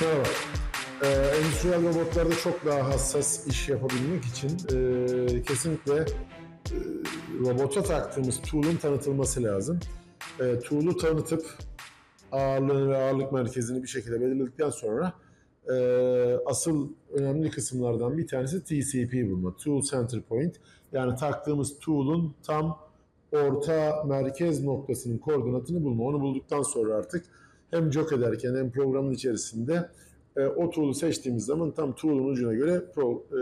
Merhaba. Ee, endüstriyel robotlarda çok daha hassas iş yapabilmek için e, kesinlikle e, robota taktığımız tool'un tanıtılması lazım. E, tool'u tanıtıp ağırlığını ve ağırlık merkezini bir şekilde belirledikten sonra e, asıl önemli kısımlardan bir tanesi TCP bulma. Tool Center Point. Yani taktığımız tool'un tam orta merkez noktasının koordinatını bulma. Onu bulduktan sonra artık hem jog ederken hem programın içerisinde e, o tool'u seçtiğimiz zaman tam tool'un ucuna göre pro, e,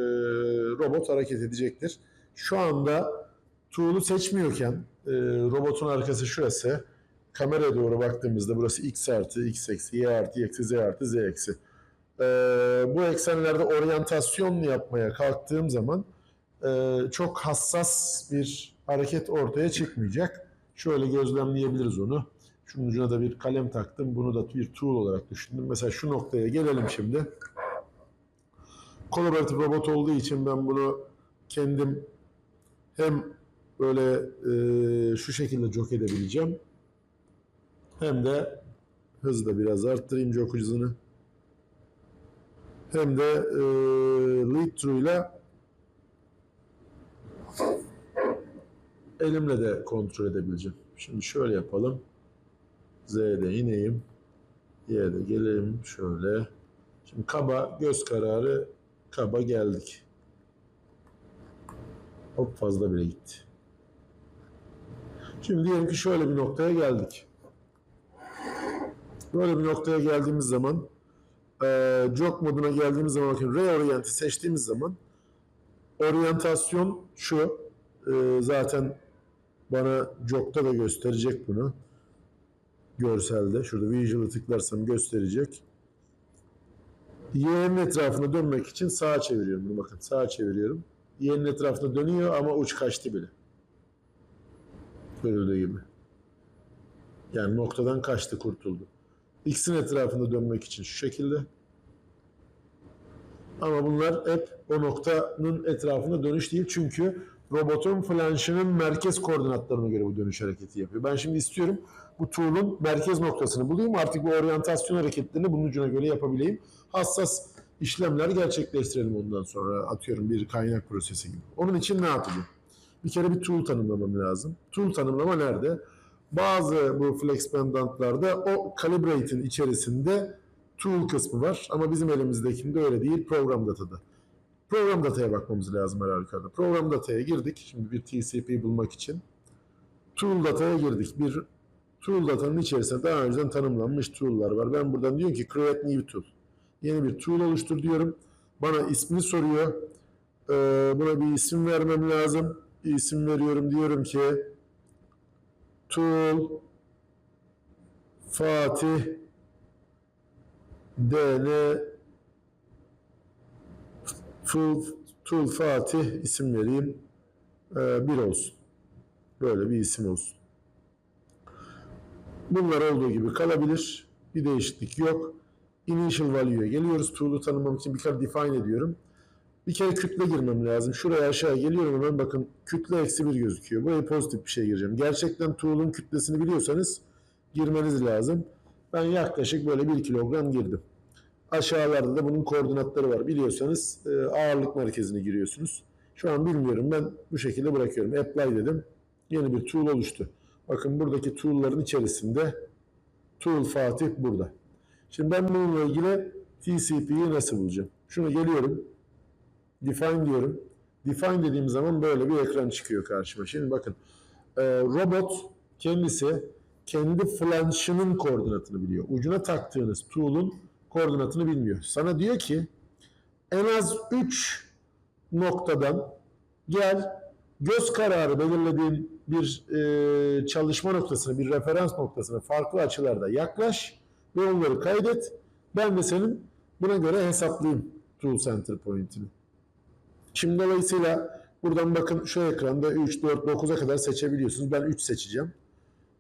robot hareket edecektir. Şu anda tool'u seçmiyorken e, robotun arkası şurası. Kameraya doğru baktığımızda burası x artı, x eksi, y artı, y eksi, z artı, z eksi. E, bu eksenlerde oryantasyon yapmaya kalktığım zaman e, çok hassas bir hareket ortaya çıkmayacak. Şöyle gözlemleyebiliriz onu. Şunun ucuna da bir kalem taktım. Bunu da bir tool olarak düşündüm. Mesela şu noktaya gelelim şimdi. Kolaboratif robot olduğu için ben bunu kendim hem böyle e, şu şekilde jog edebileceğim. Hem de hızı da biraz arttırayım jog hızını. Hem de e, lead through ile elimle de kontrol edebileceğim. Şimdi şöyle yapalım. Z'de ineyim. Y'de gelelim şöyle. Şimdi kaba göz kararı kaba geldik. Hop fazla bile gitti. Şimdi diyelim ki şöyle bir noktaya geldik. Böyle bir noktaya geldiğimiz zaman e, jog moduna geldiğimiz zaman bakın reorient'i seçtiğimiz zaman oryantasyon şu e, zaten bana jog'da da gösterecek bunu görselde. Şurada visual'ı tıklarsam gösterecek. Y'nin etrafına dönmek için sağa çeviriyorum bunu bakın. Sağa çeviriyorum. Y'nin etrafına dönüyor ama uç kaçtı bile. Görüldüğü gibi. Yani noktadan kaçtı, kurtuldu. X'in etrafında dönmek için şu şekilde. Ama bunlar hep o noktanın etrafında dönüş değil. Çünkü robotun flanşının merkez koordinatlarına göre bu dönüş hareketi yapıyor. Ben şimdi istiyorum bu tool'un merkez noktasını bulayım. Artık bu oryantasyon hareketlerini bunun ucuna göre yapabileyim. Hassas işlemler gerçekleştirelim ondan sonra. Atıyorum bir kaynak prosesi gibi. Onun için ne yapacağım? Bir kere bir tool tanımlamam lazım. Tool tanımlama nerede? Bazı bu flex pendantlarda o calibrate'in içerisinde tool kısmı var ama bizim elimizdekinde öyle değil program datada. Program dataya bakmamız lazım her halükarda. Program dataya girdik. Şimdi bir TCP bulmak için. Tool dataya girdik. Bir tool datanın içerisinde daha önceden tanımlanmış tool'lar var. Ben buradan diyorum ki create new tool. Yeni bir tool oluştur diyorum. Bana ismini soruyor. Ee, buna bir isim vermem lazım. Bir isim veriyorum. Diyorum ki tool Fatih DN Full Tool Fatih isim vereyim. Ee, bir olsun. Böyle bir isim olsun. Bunlar olduğu gibi kalabilir. Bir değişiklik yok. Initial value'ya geliyoruz. Tool'u tanımlamak için bir kere define ediyorum. Bir kere kütle girmem lazım. Şuraya aşağı geliyorum hemen bakın kütle eksi bir gözüküyor. Buraya pozitif bir şey gireceğim. Gerçekten tool'un kütlesini biliyorsanız girmeniz lazım. Ben yaklaşık böyle bir kilogram girdim. Aşağılarda da bunun koordinatları var. Biliyorsanız e, ağırlık merkezine giriyorsunuz. Şu an bilmiyorum ben bu şekilde bırakıyorum. Apply dedim. Yeni bir tool oluştu. Bakın buradaki tool'ların içerisinde tool Fatih burada. Şimdi ben bununla ilgili TCP'yi nasıl bulacağım? Şuna geliyorum. Define diyorum. Define dediğim zaman böyle bir ekran çıkıyor karşıma. Şimdi bakın e, robot kendisi kendi flanşının koordinatını biliyor. Ucuna taktığınız tool'un koordinatını bilmiyor. Sana diyor ki en az 3 noktadan gel göz kararı belirlediğin bir e, çalışma noktasına, bir referans noktasına farklı açılarda yaklaş ve onları kaydet. Ben de senin buna göre hesaplayayım Tool Center Point'ini. Şimdi dolayısıyla buradan bakın şu ekranda 3, 4, 9'a kadar seçebiliyorsunuz. Ben 3 seçeceğim.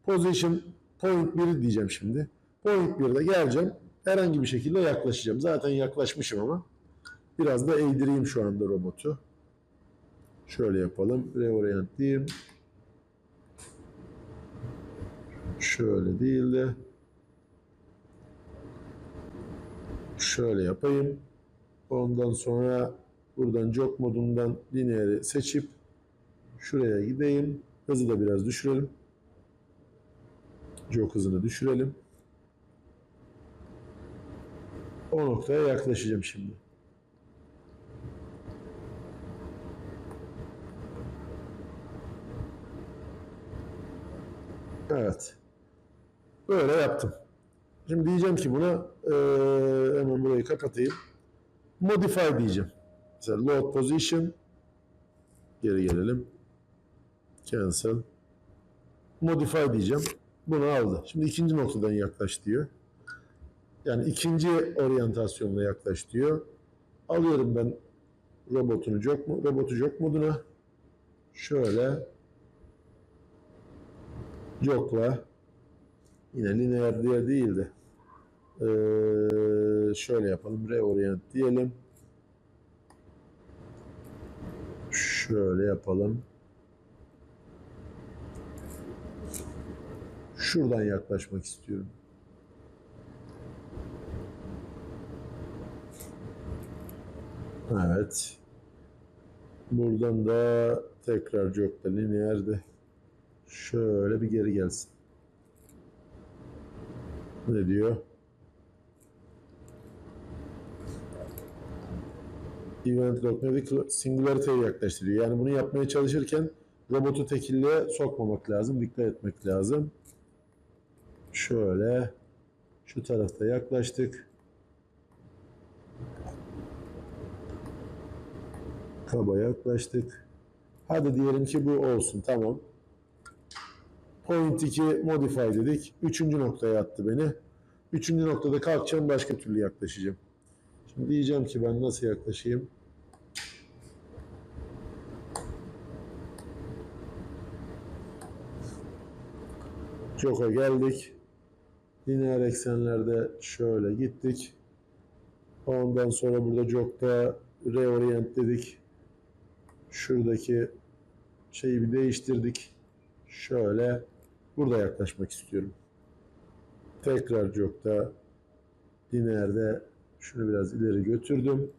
Position Point 1 diyeceğim şimdi. Point 1'de geleceğim. Herhangi bir şekilde yaklaşacağım. Zaten yaklaşmışım ama. Biraz da eğdireyim şu anda robotu. Şöyle yapalım. Reorient diyeyim. Şöyle değil de Şöyle yapayım. Ondan sonra buradan jog modundan lineeri seçip şuraya gideyim. Hızı da biraz düşürelim. Jog hızını düşürelim. O noktaya yaklaşacağım şimdi. Evet. Böyle yaptım. Şimdi diyeceğim ki buna eee, hemen burayı kapatayım. Modify diyeceğim. Mesela load position geri gelelim. Cancel. Modify diyeceğim. Bunu aldı. Şimdi ikinci noktadan yaklaş diyor. Yani ikinci oryantasyonla yaklaş diyor. Alıyorum ben robotunu jog, mo- robotu jog moduna. Şöyle jogla yine lineer diye değil de eee, şöyle yapalım. Reorient diyelim. Şöyle yapalım. Şuradan yaklaşmak istiyorum. Evet. Buradan da tekrar jogla lineer de şöyle bir geri gelsin. Ne diyor? Event log singularity'ye yaklaştırıyor. Yani bunu yapmaya çalışırken robotu tekilliğe sokmamak lazım. Dikkat etmek lazım. Şöyle şu tarafta yaklaştık. Kaba yaklaştık. Hadi diyelim ki bu olsun. Tamam. Point 2 modify dedik. Üçüncü noktaya attı beni. Üçüncü noktada kalkacağım başka türlü yaklaşacağım. Şimdi diyeceğim ki ben nasıl yaklaşayım? Jok'a geldik. Lineer eksenlerde şöyle gittik. Ondan sonra burada Jok'ta reorient dedik. Şuradaki şeyi bir değiştirdik. Şöyle burada yaklaşmak istiyorum. Tekrar Jok'ta lineerde şunu biraz ileri götürdüm.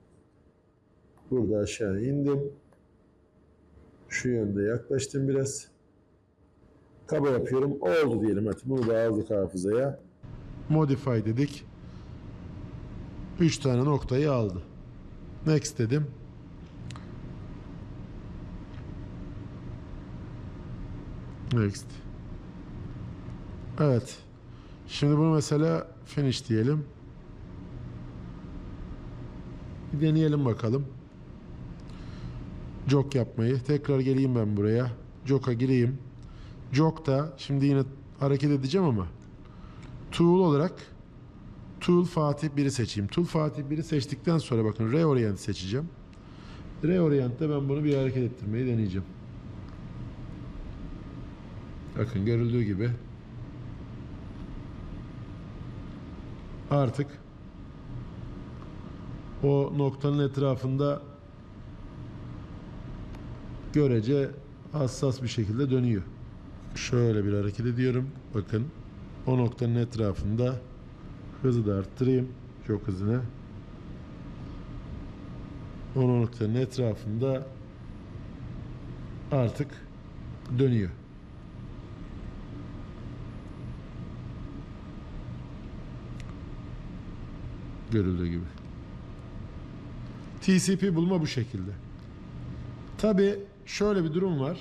Burada aşağı indim. Şu yönde yaklaştım biraz. Kaba yapıyorum. Oldu diyelim. Hadi bunu da aldık hafızaya. Modify dedik. 3 tane noktayı aldı. Next dedim. Next. Evet. Şimdi bunu mesela finish diyelim. Bir deneyelim bakalım. Jog yapmayı. Tekrar geleyim ben buraya. Jog'a gireyim. Jog'da şimdi yine hareket edeceğim ama tool olarak Tool Fatih 1'i seçeyim. Tool Fatih 1'i seçtikten sonra bakın Reorient seçeceğim. Reorient'te ben bunu bir hareket ettirmeyi deneyeceğim. Bakın görüldüğü gibi artık o noktanın etrafında görece hassas bir şekilde dönüyor. Şöyle bir hareket ediyorum. Bakın o noktanın etrafında hızı da arttırayım. Çok hızını. O noktanın etrafında artık dönüyor. Görüldüğü gibi. TCP bulma bu şekilde. Tabi şöyle bir durum var.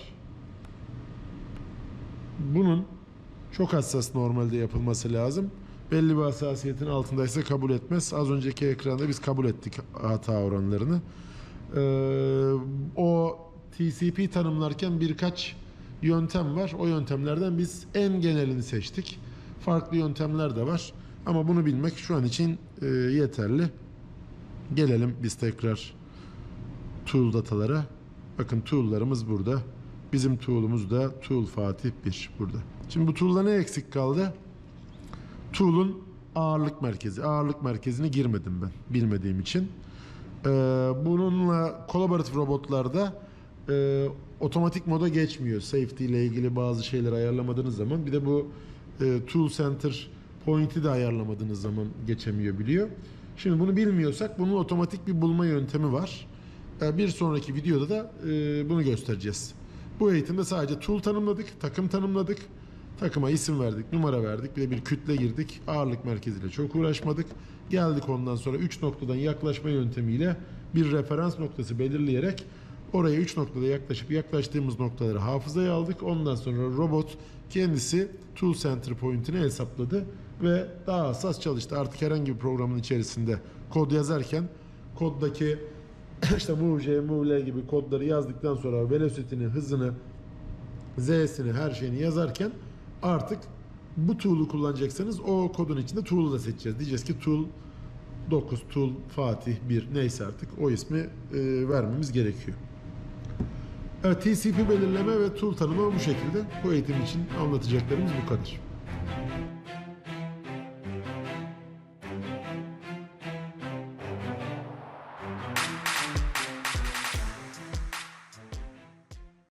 Bunun çok hassas normalde yapılması lazım. Belli bir hassasiyetin altındaysa kabul etmez. Az önceki ekranda biz kabul ettik hata oranlarını. Ee, o TCP tanımlarken birkaç yöntem var. O yöntemlerden biz en genelini seçtik. Farklı yöntemler de var. Ama bunu bilmek şu an için e, yeterli. Gelelim biz tekrar tool datalara. Bakın tool'larımız burada. Bizim tool'umuz da tool Fatih 1 burada. Şimdi bu tool'da ne eksik kaldı? Tool'un ağırlık merkezi. Ağırlık merkezini girmedim ben bilmediğim için. Ee, bununla kolaboratif robotlarda e, otomatik moda geçmiyor. Safety ile ilgili bazı şeyler ayarlamadığınız zaman. Bir de bu e, Tool Center point'i de ayarlamadığınız zaman geçemiyor biliyor. Şimdi bunu bilmiyorsak bunun otomatik bir bulma yöntemi var. Ee, Bir sonraki videoda da e, bunu göstereceğiz. Bu eğitimde sadece tool tanımladık, takım tanımladık. Takıma isim verdik, numara verdik. Bir de bir kütle girdik. Ağırlık merkeziyle çok uğraşmadık. Geldik ondan sonra 3 noktadan yaklaşma yöntemiyle bir referans noktası belirleyerek oraya 3 noktada yaklaşıp yaklaştığımız noktaları hafızaya aldık. Ondan sonra robot kendisi tool center point'ini hesapladı ve daha hassas çalıştı. Artık herhangi bir programın içerisinde kod yazarken koddaki işte move J, move L gibi kodları yazdıktan sonra velocity'ni, hızını, Z'sini, her şeyini yazarken artık bu tool'u kullanacaksanız o kodun içinde tool'u da seçeceğiz. Diyeceğiz ki tool 9, tool Fatih 1 neyse artık o ismi e, vermemiz gerekiyor. TCP belirleme ve tool tanımı bu şekilde. Bu eğitim için anlatacaklarımız bu kadar.